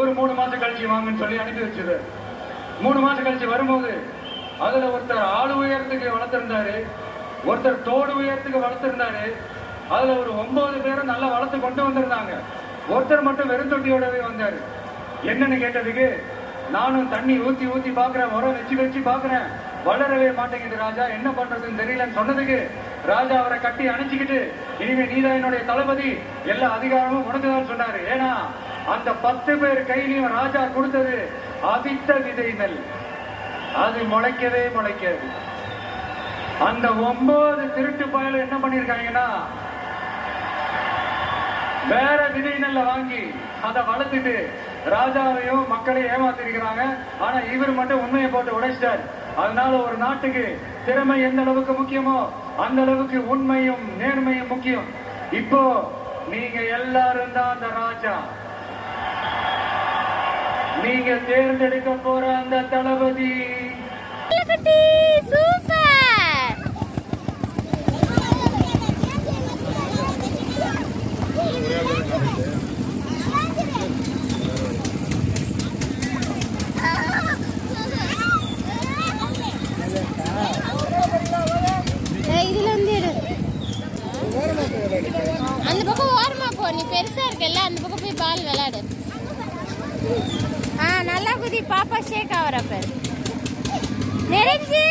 ஒரு மூணு மாசம் கழிச்சு வாங்கன்னு சொல்லி அனுப்பி வச்சது. மூணு மாசம் கழிச்சு வரும்போது அதுல ஒருத்தர் ஆளு உயரத்துக்கு வளர்த்திருந்தாரு. ஒருத்தர் தோடு உயரத்துக்கு வளர்த்திருந்தாரு. அதுல ஒரு ஒன்பது பேரும் நல்லா வளர்த்து கொண்டு வந்திருந்தாங்க. ஒருத்தர் மட்டும் வெறும் தொட்டியோடவே வந்தாரு. என்னன்னு கேட்டதுக்கு நானும் தண்ணி ஊத்தி ஊத்தி பாக்குறேன் உரம் வச்சு வச்சு பாக்குறேன். வளரவே மாட்டேங்குது ராஜா என்ன பண்றதுன்னு தெரியலன்னு சொன்னதுக்கு ராஜா அவரை கட்டி அணைச்சிக்கிட்டு இனிமே நீதான் என்னுடைய தளபதி எல்லா அதிகாரமும் உனக்குதான் சொன்னாரு. ஏன்னா அந்த பத்து பேர் கையிலையும் ராஜா கொடுத்தது அதித்த விதை நெல். அது முளைக்கவே முளைக்காது. அந்த ஒன்பது திருட்டு பயல என்ன பண்ணிருக்காங்கன்னா வேற விதை நெல்ல வாங்கி அதை வளர்த்துட்டு ராஜாவையும் மக்களையும் ஏமாத்திருக்கிறாங்க. ஆனா இவர் மட்டும் உண்மையை போட்டு உடைச்சிட்டார். அதனால ஒரு நாட்டுக்கு திறமை எந்த அளவுக்கு முக்கியமோ அந்த அளவுக்கு உண்மையும் நேர்மையும் முக்கியம். இப்போ நீங்க எல்லாரும் தான் அந்த ராஜா. நீங்க தேர்ந்தெடுக்க போற அந்த தளபதி. அந்த பக்கம் ஓரமா போ. நீ பெருசா இருக்கல அந்த பக்கம் போய் பால் விளையாடு. ஆ நல்லா குதி பாப்பா ஷேக் ஆகிற பேர் நெருஞ்சி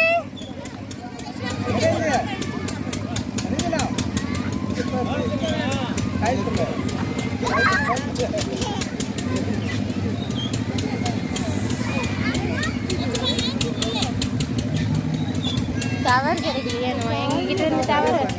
டவர் கிடைக்கலையே எங்ககிட்ட இருந்து டவர்